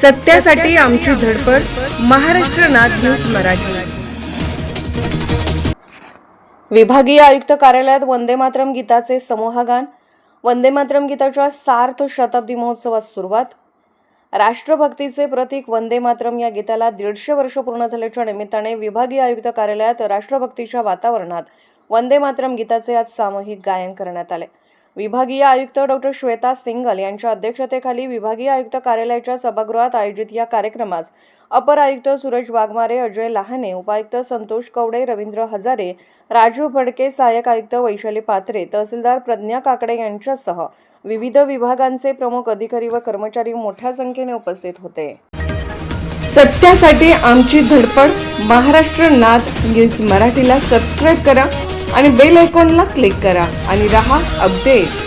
सत्यासाठी आमची धडपड महाराष्ट्र नाथ न्यूज मराठी. विभागीय आयुक्त कार्यालयात वंदे मातरम गीताचे समूहगान वंदे मातरम गीताच्या सार्थ शताब्दी महोत्सवात सुरुवात. राष्ट्रभक्तीचे प्रतीक वंदे मातरम या गीताला दीडशे वर्ष पूर्ण झाल्याच्या निमित्ताने विभागीय आयुक्त कार्यालयात राष्ट्रभक्तीच्या वातावरणात वंदे मातरम गीताचे आज सामूहिक गायन करण्यात आले. विभागीय आयुक्त डॉक्टर श्वेता सिंगल यांच्या अध्यक्षतेखाली विभागीय आयुक्त कार्यालयाच्या सभागृहात आयोजित या कार्यक्रमास अपर आयुक्त सुरज वाघमारे अजय लहाने उपायुक्त संतोष कवडे रवींद्र हजारे राजू फडके सहाय्यक आयुक्त वैशाली पात्रे तहसीलदार प्रज्ञा काकडे यांच्यासह विविध विभागांचे प्रमुख अधिकारी व कर्मचारी मोठ्या संख्येने उपस्थित होते. सत्यासाठी आमची धडपड महाराष्ट्र नाद न्यूज मराठीला सबस्क्राईब करा. आणि बेल आयकॉनला क्लिक करा आणि रहा अपडेट.